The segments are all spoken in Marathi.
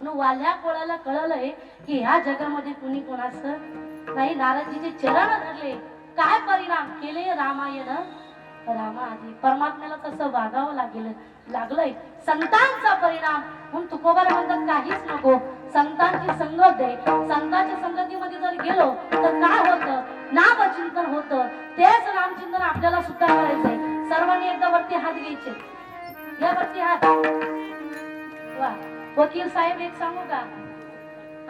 म्हणून वाल्या कोळाला कळलंय की ह्या जगामध्ये कुणी कोणाचं नाही. नारदजीचे चरण धरले. काय परिणाम केले रामायण? रामा आधी परमात्म्याला कसं वागावं लागेल लागलंय. संतांचा परिणाम. म्हणून तुकोबाला म्हणतात काहीच नको. संतांची संगत दे. संतांच्या संगतीमध्ये जर गेलो तर काय होतं? नामचिंतन होतं. तेच रामचिंतन आपल्याला सुद्धा करायचंय. सर्वांनी एकदा वरती हात घ्यायचे. या वरती हात. वकील साहेब एक सांगू का?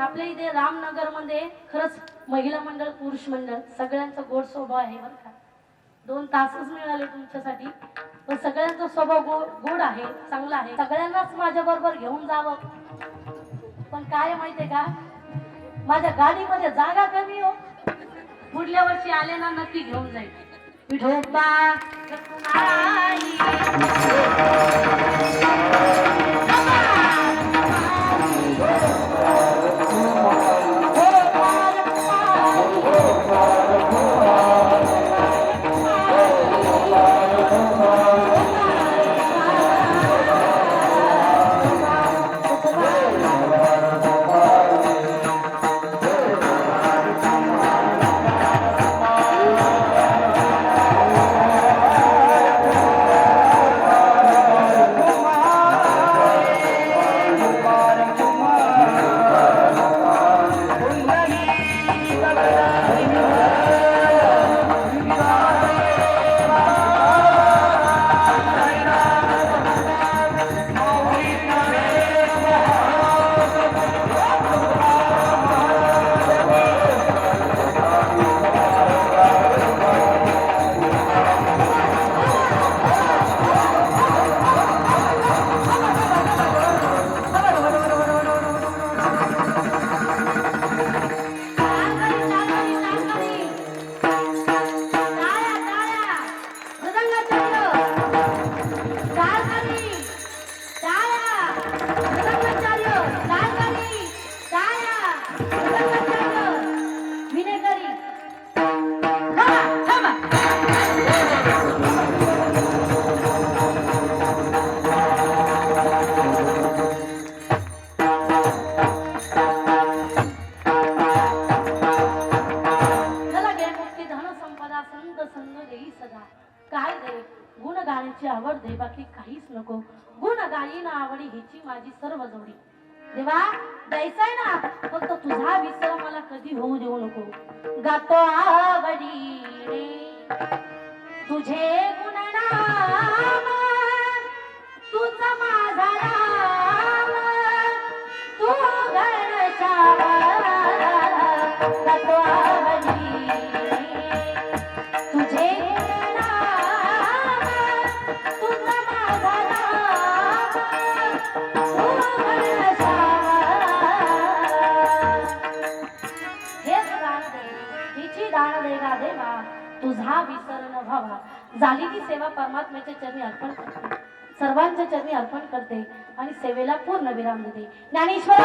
आपल्या इथे रामनगरमध्ये खरंच महिला मंडळ पुरुष मंडळ सगळ्यांचा गोड स्वभाव आहे बरं का. दोन तासच मिळाले तुमच्यासाठी पण सगळ्यांचा स्वभाव गोड गोड आहे चांगला आहे. सगळ्यांनाच माझ्या बरोबर घेऊन जावं. पण काय माहितीये का? माझ्या गाडीमध्ये जागा कमी हो. पुढल्या वर्षी आले ना नक्की घेऊन जाईल. विठोबा गुण गाण्याची आवड दे बाकी काहीच नको. गुण गायी ना आवडी हिची माझी सर्व जोडी. देवा द्यायचंय ना? फक्त तुझा विसर मला कधी होऊ देऊ नको. गातो आवडी तुझे गुणनाम तुझा माझा तू गणशावा गातो सेवा तुझा विसरण व्हावा झाली की सेवा परमात्म्याच्या चरणी अर्पण करते सर्वांच्या चरणी अर्पण करते आणि सेवेला पूर्ण विराम देते ज्ञानेश्वर